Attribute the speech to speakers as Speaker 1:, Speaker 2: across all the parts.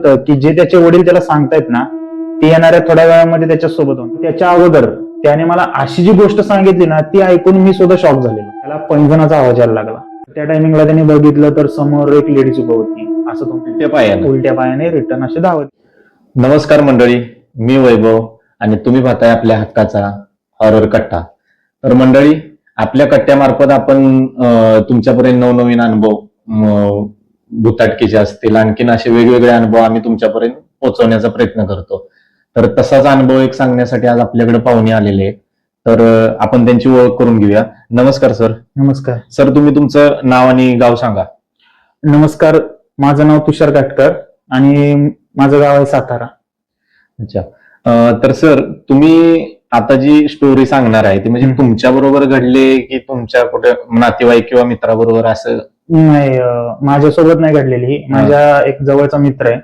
Speaker 1: की जे त्याचे वडील त्याला सांगतायत ना ते येणाऱ्या थोड्या वेळामध्ये त्याच्या सोबत होऊन. त्याच्या अगोदर त्याने मला अशी जी गोष्ट सांगितली ना ती ऐकून मी सुद्धा शॉक झालेलो. त्याला पैंजणाचा आवाज यायला लागला. त्या टायमिंगला त्याने बघितलं तर समोर एक लेडीज उभं होती. असं तो
Speaker 2: उलट्या पायानं.
Speaker 1: उलट्या पायाने रिटर्न असे धावत.
Speaker 2: नमस्कार मंडळी मी वैभव आणि तुम्ही पाहताय आपल्या हक्काचा हॉरर कट्टा. तर मंडळी आपल्या कट्ट्यामार्फत आपण तुमच्यापर्यंत नवनवीन अनुभव भूताटकीचे असतील आणखीन असे वेगवेगळे अनुभव आम्ही तुमच्यापर्यंत पोहोचवण्याचा प्रयत्न करतो. तर तसाच अनुभव एक सांगण्यासाठी आज आपल्याकडे पाहुणे आलेले आहेत. तर आपण त्यांची ओळख करून घेऊया. नमस्कार सर.
Speaker 1: नमस्कार.
Speaker 2: सर तुम्ही तुमचं नाव आणि गाव सांगा.
Speaker 1: नमस्कार. माझं नाव तुषार काटकर आणि माझं गाव आहे सातारा.
Speaker 2: अच्छा. तर सर तुम्ही आता जी स्टोरी सांगणार आहे ती म्हणजे. तुमच्या बरोबर घडले की तुमच्या कुठे नातेवाईक किंवा मित्राबरोबर असं
Speaker 1: नाही माझ्यासोबत नाही घडलेली माझ्या एक जवळचा मित्र आहे.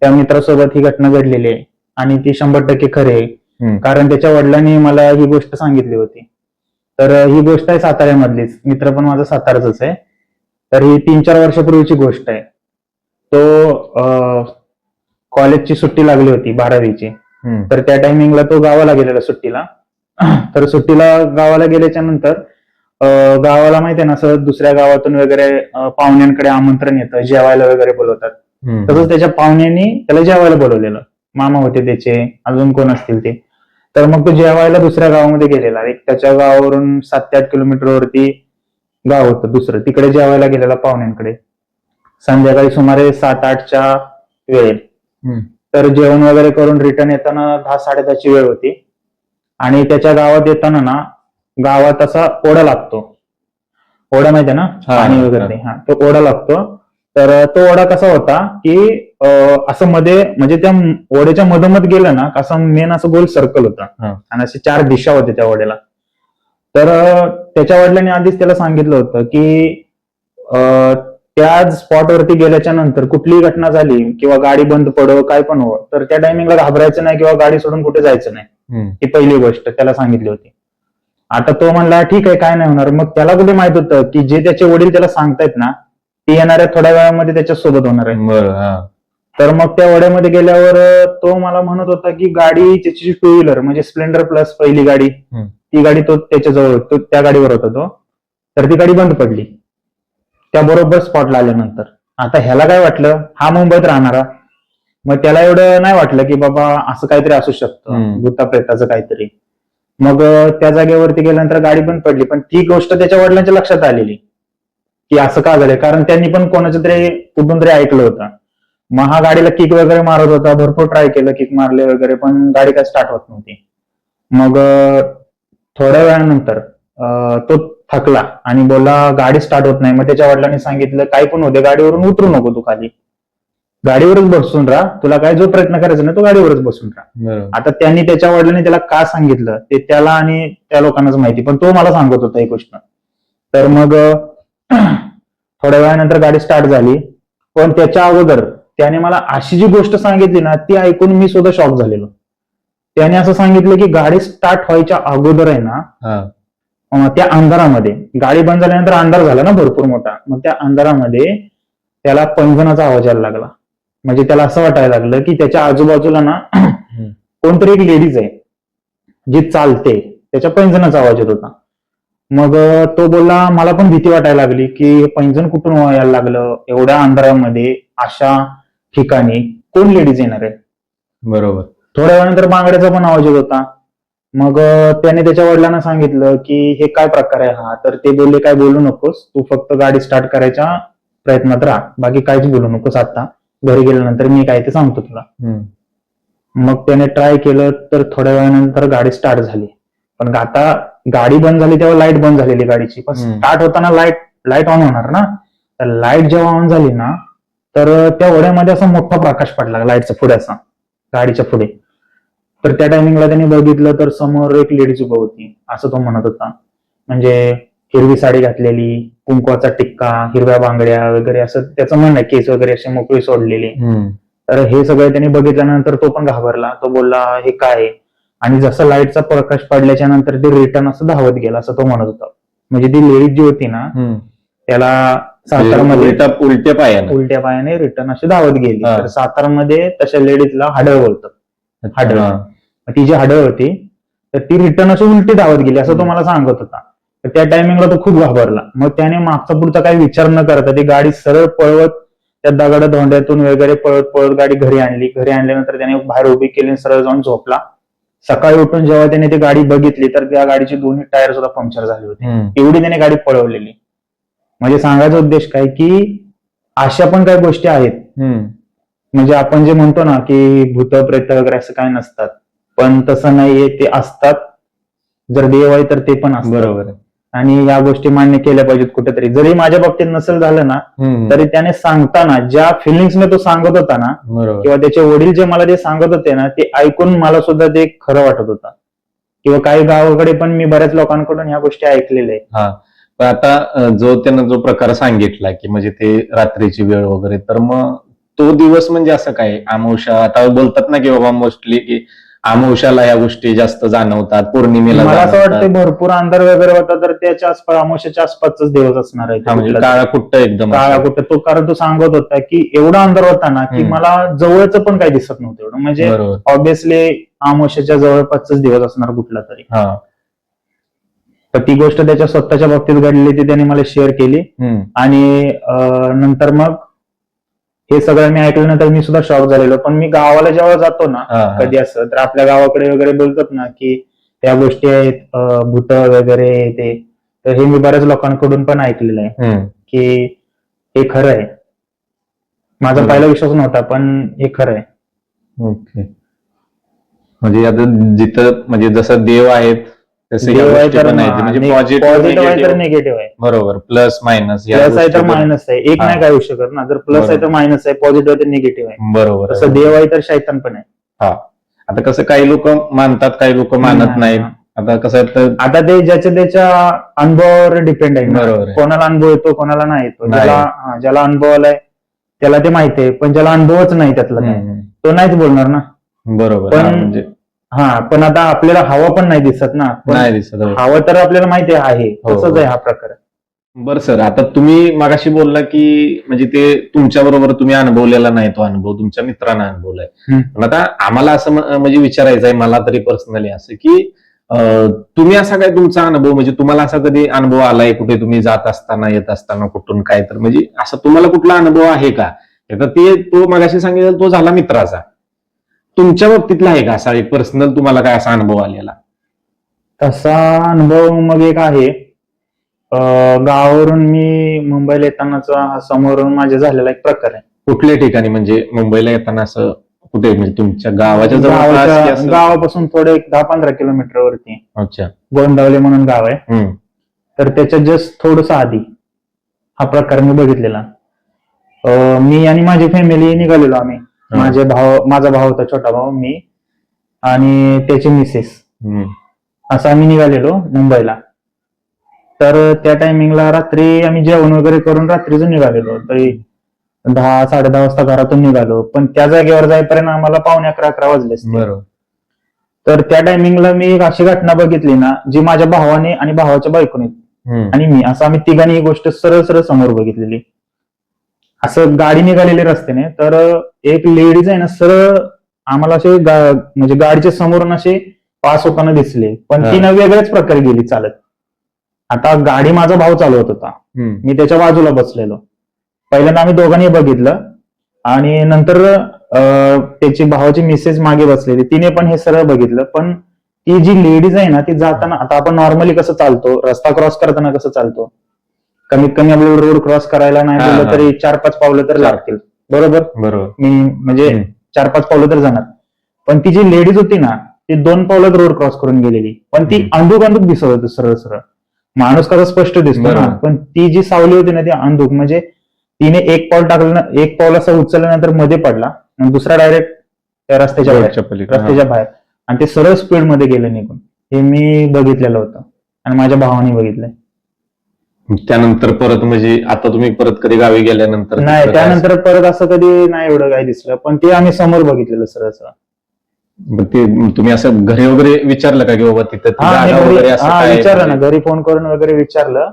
Speaker 1: त्या मित्रासोबत ही घटना घडलेली आहे. आणि ती शंभर टक्के खरी आहे. कारण त्याच्या वडिलांनी मला ही गोष्ट सांगितली होती. तर ही गोष्ट आहे साताऱ्यामधलीच. मित्र पण माझा साताराच आहे. तर ही तीन चार वर्षापूर्वीची गोष्ट आहे. तो कॉलेजची सुट्टी लागली होती बारावीची. तर त्या टायमिंगला तो गावाला गेलेला सुट्टीला. तर सुट्टीला गावाला गेल्याच्यानंतर गावाला माहिती आहे ना असं दुसऱ्या गावातून वगैरे पाहुण्यांकडे आमंत्रण येतं जेवायला वगैरे बोलवतात. तसंच त्याच्या पाहुण्यांनी त्याला जेवायला बोलवलेलं. मामा होते त्याचे अजून कोण असतील ते. तर मग तो जेवायला दुसऱ्या गावामध्ये गेलेला. एक त्याच्या गावावरून सात ते आठ किलोमीटरवरती गाव होतं दुसरं. तिकडे जेवायला गेलेला पाहुण्यांकडे. संध्याकाळी सुमारे सात आठच्या वेळेत. तर जेवण वगैरे करून रिटर्न येताना दहा साडे दहाची वेळ होती. आणि त्याच्या गावात येताना ना गावात असा ओढा लागतो ओढा माहिती ना पाणी. वगैरे ते. हा तो ओढा लागतो तर तो ओढा कसा होता की असं मध्ये म्हणजे त्या ओढ्याच्या मधोमध गेलं ना असं मेन असं गोल सर्कल होता. आणि असे चार दिशा होते त्या ओढ्याला तर त्याच्या वडिलांनी आधीच त्याला सांगितलं होतं की त्या स्पॉटवरती गेल्याच्यानंतर कुठलीही घटना झाली किंवा गाडी बंद पडो काय पण हो तर त्या टायमिंगला घाबरायचं नाही किंवा गाडी सोडून कुठे जायचं नाही. ही पहिली गोष्ट त्याला सांगितली होती आता तो म्हणला ठीक आहे काय नाही होणार. मग त्याला कुठे माहीत होतं की जे त्याचे वडील त्याला सांगतायत ना ते येणाऱ्या थोड्या वेळामध्ये त्याच्या सोबत होणार आहे
Speaker 2: बरं हा.
Speaker 1: तर मग त्या वड्यामध्ये गेल्यावर तो मला म्हणत होता की गाडी त्याची टू व्हीलर म्हणजे स्प्लेंडर प्लस पहिली गाडी
Speaker 2: हम्म.
Speaker 1: ती गाडी तो त्याच्याजवळ तो त्या गाडीवर होता तो. तर ती गाडी बंद पडली. त्या बरोबर स्पॉटला आल्यानंतर. आता ह्याला काय वाटलं? हा मुंबईत राहणारा. मग त्याला एवढं नाही वाटलं की बाबा असं काहीतरी असू शकतं.
Speaker 2: हम्म.
Speaker 1: भूताप्रेताचं काहीतरी. मग त्या जागेवरती गेल्यानंतर गाडी पण पडली. पण ती गोष्ट त्याच्या वडिलांच्या लक्षात आलेली. की असं का झालंय? कारण त्यांनी पण कोणाचं तरी कुठून तरी ऐकलं होतं. मग हा गाडीला किक वगैरे मारत होता. भरपूर ट्राय केलं किक मारले वगैरे पण गाडी काय स्टार्ट होत नव्हती. मग थोड्या वेळानंतर तो थकला आणि बोला गाडी स्टार्ट होत नाही. मग त्याच्या वडिलांनी सांगितलं काही पण होते गाडीवरून उतरू नको तू खाली. गाडीवरच बसून राहा. तुला काय जो प्रयत्न करायचा नाही तो गाडीवरच बसून राहा. आता त्यांनी त्याच्या वडिलांनी त्याला का सांगितलं ते त्याला आणि त्या लोकांनाच माहिती. पण तो मला सांगत होता ही गोष्ट. तर मग थोड्या वेळानंतर गाडी स्टार्ट झाली. पण त्याच्या अगोदर त्याने मला अशी जी गोष्ट सांगितली ना ती ऐकून मी सुद्धा शॉक झालेलो. त्याने असं सांगितलं की गाडी स्टार्ट व्हायच्या अगोदर आहे ना त्या अंधारामध्ये गाडी बंद झाल्यानंतर अंधार झाला ना भरपूर मोठा. मग त्या अंधारामध्ये त्याला पैंजणाचा आवाज यायला लागला. म्हणजे त्याला असं वाटायला लागलं की त्याच्या आजूबाजूला ना कोणतरी एक लेडीज आहे जी चालते. त्याच्या पैंजणाचा आवाज येत होता. मग तो बोलला मला पण भीती वाटायला लागली की हे पैंजण कुठून यायला लागलं? एवढ्या अंधारामध्ये अशा ठिकाणी कोण लेडीज येणार आहे?
Speaker 2: बरोबर.
Speaker 1: थोड्या वेळानंतर बांगड्याचा पण आवाज येत होता. मग त्याने त्याच्या वडिलांना सांगितलं की हे काय प्रकार आहे हा? तर ते बोलले काय बोलू नकोस. तू फक्त गाडी स्टार्ट करायच्या प्रयत्नात राहा. बाकी काहीच बोलू नकोस आता. घरी गेल्यानंतर मी काय ते सांगतो तुला.
Speaker 2: हम्म.
Speaker 1: मग त्याने ट्राय केलं तर थोड्या वेळानंतर गाडी स्टार्ट झाली. पण आता गाडी बंद झाली तेव्हा लाइट बंद झालेली गाडीची. पण. स्टार्ट होताना लाइट लाइट ऑन होणार ना? तर लाइट जेव्हा ऑन झाली ना तर त्या वड्यामध्ये असा मोठा प्रकाश पडला लाईटचा पुढे असा गाडीच्या पुढे. तर त्या टायमिंगला त्यांनी बघितलं तर समोर एक लेडीज उभं होती असं तो म्हणत होता. म्हणजे हिरवी साडी घातलेली कुंकवाचा टिक्का हिरव्या बांगड्या वगैरे असं त्याचं म्हणणं आहे, केस वगैरे असे मोकळी सोडलेली. तर हे सगळं त्यांनी बघितल्यानंतर तो पण घाबरला तो बोलला हे काय आहे? आणि जसं लाईटचा प्रकाश पडल्याच्या नंतर ते रिटर्न असं धावत गेला असं तो म्हणत होता म्हणजे ती लेडीज जी होती ना. त्याला सातारामध्ये
Speaker 2: उलटा उलट्या पायानं
Speaker 1: उलट्या पायाने रिटर्न अशी धावत गेली. तर सातारामध्ये तशा लेडीजला हाडळ बोलतात हाडळ. ती जी हाडळ होती तर ती रिटर्न अशी उलटी धावत गेली असं तो मला सांगत होता तर त्या टायमिंगला तो खूप घाबरला. मग त्याने मागचा पुढचा काही विचार न करता ती गाडी सरळ पळवत त्या दगड धोंड्यातून वगैरे पळत पळत गाडी घरी आणली. घरी आणल्यानंतर त्याने बाहेर उभी केली आणि सरळ जाऊन झोपला. सकाळी उठून जेव्हा त्याने ती गाडी बघितली तर त्या गाडीचे दोन्ही टायर सुद्धा पंक्चर झाले होते. एवढी त्याने गाडी पळवलेली. म्हणजे सांगायचा उद्देश काय की अशा पण काही गोष्टी आहेत. म्हणजे आपण जे म्हणतो ना की भूत प्रेत वगैरे असं काय नसतात. पण तसं नाहीये ते असतात. जर देव आहे तर ते पण असतात.
Speaker 2: बरोबर आहे.
Speaker 1: आणि या गोष्टी मान्य केल्या पाहिजेत कुठेतरी. जरी माझ्या बाबतीत नसेल झालं ना. तरी त्याने सांगताना ज्या फिलिंग्सने तो सांगत होता ना किंवा त्याचे वडील जे मला ते सांगत होते ना ते ऐकून मला सुद्धा ते खरं वाटत होतं. किंवा काही गावाकडे पण मी बऱ्याच लोकांकडून ह्या गोष्टी ऐकलेल्या आहेत.
Speaker 2: हा. पण आता जो त्यानं जो प्रकार सांगितला की म्हणजे ते रात्रीची वेळ वगैरे तर मग तो दिवस म्हणजे असं काय? अमावस्या आता बोलतात ना की बाबा मोस्टली की अमावस्याला या गोष्टी जास्त जाणवतात पौर्णिमेला
Speaker 1: मला असं
Speaker 2: जाणवतात.
Speaker 1: वाटतं भरपूर अंधार वगैरे होता तर त्याच्या आसपास अमावस्याच्या आसपासच दिवस असणार आहे
Speaker 2: हा, म्हणजे काळा कुट्ट एकदम
Speaker 1: काळा. कुठे तो कारण तो सांगत होता की एवढा अंधार होता ना की
Speaker 2: हम्म.
Speaker 1: मला जवळच पण काही दिसत नव्हतं एवढं म्हणजे
Speaker 2: बरोबर
Speaker 1: ऑब्विसली आमोशाच्या जवळपासच दिवस असणार कुठला तरी
Speaker 2: हा
Speaker 1: तर ती गोष्ट त्याच्या स्वतःच्या बाबतीत घडलेली ती त्याने मला शेअर केली
Speaker 2: हम्म.
Speaker 1: आणि अं, नंतर मग हे सगळं मी ऐकल्यानंतर मी सुद्धा शॉक झालेलो पण मी गावाला जेव्हा जातो ना. कधी असं तर आपल्या गावाकडे वगैरे बोलतात ना की त्या गोष्टी आहेत भूत वगैरे ते तर हे मी बऱ्याच लोकांकडून पण ऐकलेलं आहे. की हे खरं आहे माझा. पहिला विश्वास नव्हता पण हे खरं आहे
Speaker 2: ओके म्हणजे आता जिथं म्हणजे जसं देव आहेत तसे
Speaker 1: देव आहे तर
Speaker 2: म्हणजे पॉझिटिव्ह
Speaker 1: पॉझिटिव्ह आहे तर निगेटिव्ह आहे.
Speaker 2: बरोबर. प्लस मायनस
Speaker 1: प्लस आहे तर मायनस आहे. एक
Speaker 2: हा.
Speaker 1: नाही काय होऊ शकत ना. जर प्लस आहे तर मायनस आहे पॉझिटिव्ह आहे तर निगेटिव्ह आहे.
Speaker 2: बरोबर.
Speaker 1: तसं देव आहे तर शैतान पण आहे.
Speaker 2: आता कसं काही लोक मानतात काही लोक मानत नाहीत. आता कसं आहे तर
Speaker 1: आता ते ज्याच्या त्याच्या अनुभवावर डिपेंड आहे ना.
Speaker 2: बरोबर आहे.
Speaker 1: कोणाला अनुभव येतो कोणाला नाही येतो.
Speaker 2: नाही.
Speaker 1: ज्याला हा, ज्याला अनुभव आलाय त्याला ते माहिती आहे. पण ज्याला अनुभवच नाही त्यातला
Speaker 2: हम्म.
Speaker 1: तो नाहीच बोलणार ना.
Speaker 2: बरोबर.
Speaker 1: पण-
Speaker 2: हा, म्हणजे
Speaker 1: हा पण आता आपल्याला हवा पण नाही दिसत ना.
Speaker 2: नाही दिसत हो.
Speaker 1: हवा तर आपल्याला माहिती आहे.
Speaker 2: हो.
Speaker 1: तसंच आहे हा प्रकार.
Speaker 2: बरं सर आता तुम्ही मागाशी बोलला की म्हणजे ते तुमच्या बरोबर तुम्ही अनुभवलेला नाही तो अनुभव तुमच्या मित्रांना अनुभवलाय
Speaker 1: हम्म.
Speaker 2: पण आता आम्हाला असं म- म्हणजे विचारायचं आहे मला तरी पर्सनली असं की अं, तुम्ही असा काय तुमचा अनुभव म्हणजे तुम्हाला असा कधी अनुभव आलाय कुठे तुम्ही जात असताना येत असताना कुठून काय तर? म्हणजे असं तुम्हाला कुठला अनुभव आहे का? आता ते तो मगाशी सांगितलं तो झाला मित्राचा. तुमच्या बाबतीतला आहे का असा एक पर्सनल तुम्हाला काय असा अनुभव आलेला?
Speaker 1: तसा अनुभव मग एक आहे. अं, गावावरून मी मुंबईला येतानाचा हा समोरून माझ्या झालेला एक प्रकार आहे.
Speaker 2: कुठल्या ठिकाणी? म्हणजे मुंबईला येताना असं कुठे? म्हणजे तुमच्या गावाच्या जवळपास की
Speaker 1: गावाच्या-
Speaker 2: असं?
Speaker 1: गावापासून थोडे एक दहा पंधरा किलोमीटर वरती.
Speaker 2: अच्छा.
Speaker 1: गोंदावले म्हणून गाव आहे.
Speaker 2: हम्म.
Speaker 1: तर त्याच्या जस्ट थोडस आधी हा प्रकार मी बघितलेला. अं, मी आणि माझी फॅमिली निघालेलो आम्ही. माझे भाऊ माझा भाऊ होता छोटा भाऊ मी आणि त्याची मिसेस. असं आम्ही निघालेलो मुंबईला. तर त्या टायमिंगला रात्री आम्ही जेवण वगैरे करून रात्रीच निघालेलो. तरी दहा साडे दहा वाजता घरातून निघालो. पण त्या जागेवर जाईपर्यंत आम्हाला पावणे अकरा अकरा वाजले तर त्या टायमिंगला मी एक अशी घटना बघितली ना जी माझ्या भावाने आणि भावाच्या बायकोने. आणि मी असं आम्ही तिघांनी ही गोष्ट सरळ सरळ समोर बघितलेली. असं गाडी निघालेली रस्त्याने तर एक लेडीज आहे ना सरळ आम्हाला असे गा- म्हणजे गाडीच्या समोरून असे पास होताना दिसले. पण ती. ना वेगळ्याच प्रकारे गेली चालत. आता गाडी माझा भाऊ चालवत होता.
Speaker 2: हम्म.
Speaker 1: मी त्याच्या बाजूला बसलेलो. पहिल्यांदा आम्ही दोघांनी बघितलं. आणि नंतर अं, त्याची भावाची मिसेस मागे बसलेली. तिने पण हे सरळ बघितलं. पण ती जी लेडीज आहे ना ती जाताना आता आपण नॉर्मली कसं चालतो रस्ता क्रॉस करताना कसं चालतो? कमीत कमी आपल्याला रोड क्रॉस करायला नाही
Speaker 2: हा,
Speaker 1: बोललं
Speaker 2: हा.
Speaker 1: तरी चार पाच पावलं तर
Speaker 2: चार.
Speaker 1: लागतील बरोबर
Speaker 2: बरोबर
Speaker 1: मी म्हणजे
Speaker 2: हम्म.
Speaker 1: चार पाच पावलं तर जाणार पण ती जी लेडीज होती ना ती दोन पावलं रोड क्रॉस करून गेलेली पण ती
Speaker 2: हम्म.
Speaker 1: अंधुक अंधुक दिसत होती सरळ सरळ माणूस कसा स्पष्ट दिसतो ना
Speaker 2: बरोबर.
Speaker 1: पण ती जी सावली होती ना ती अंधुक म्हणजे तिने एक पाऊल टाकलं ना एक पाऊल असं उचलल्यानंतरमध्ये पडला आणि दुसरा डायरेक्ट त्या रस्त्याच्या बाहेर
Speaker 2: रोडच्या पलीकडे
Speaker 1: रस्त्याच्या बाहेर आणि ते सरळ स्पीडमध्ये गेलं निघून हे मी बघितलेलं होतं आणि माझ्या भावाने बघितलंय.
Speaker 2: त्यानंतर परत म्हणजे आता तुम्ही परत कधी गावी गेल्यानंतर
Speaker 1: नाही त्यानंतर परत असं कधी नाही एवढं काही दिसलं पण ते आम्ही समोर बघितलेलं सरळ
Speaker 2: असं- ते तुम्ही असं घरी वगैरे विचारलं का की बाबा तिथं
Speaker 1: विचारलं ना घरी फोन करून वगैरे विचारलं.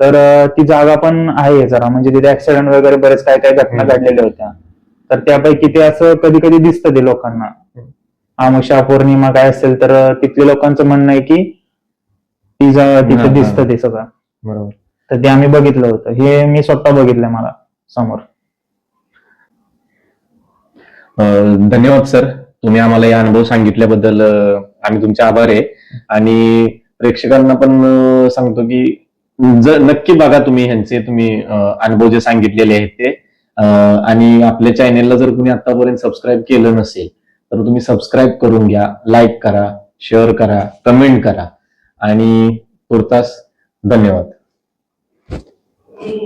Speaker 1: तर ती जागा पण आहे जरा म्हणजे तिथे ऍक्सिडेंट वगैरे बरेच काय काय घटना. घडलेल्या होत्या तर त्यापैकी ते असं कधी कधी दिसतं ते लोकांना आमुषा पौर्णिमा काय असेल तर तिथल्या लोकांचं म्हणणं आहे की ती जा- तिथे. दिसतं ते सगळं
Speaker 2: बरोबर.
Speaker 1: तर ते आम्ही बघितलं होतं. हे मी स्वतः बघितलंय मला समोर.
Speaker 2: अं, धन्यवाद सर. तुम्ही आम्हाला या अनुभव सांगितल्याबद्दल अं, आम्ही तुमचे आभार आहे. आणि प्रेक्षकांना पण अं, सांगतो की जर नक्की बघा तुम्ही ह्यांचे तुम्ही अं, अनुभव जे सांगितलेले आहेत ते. अं, आणि आपल्या चॅनेलला जर तुम्ही आतापर्यंत सबस्क्राईब केलं नसेल तर तुम्ही सबस्क्राईब करून घ्या लाईक करा शेअर करा कमेंट करा. आणि तुर्तास धन्यवाद. এই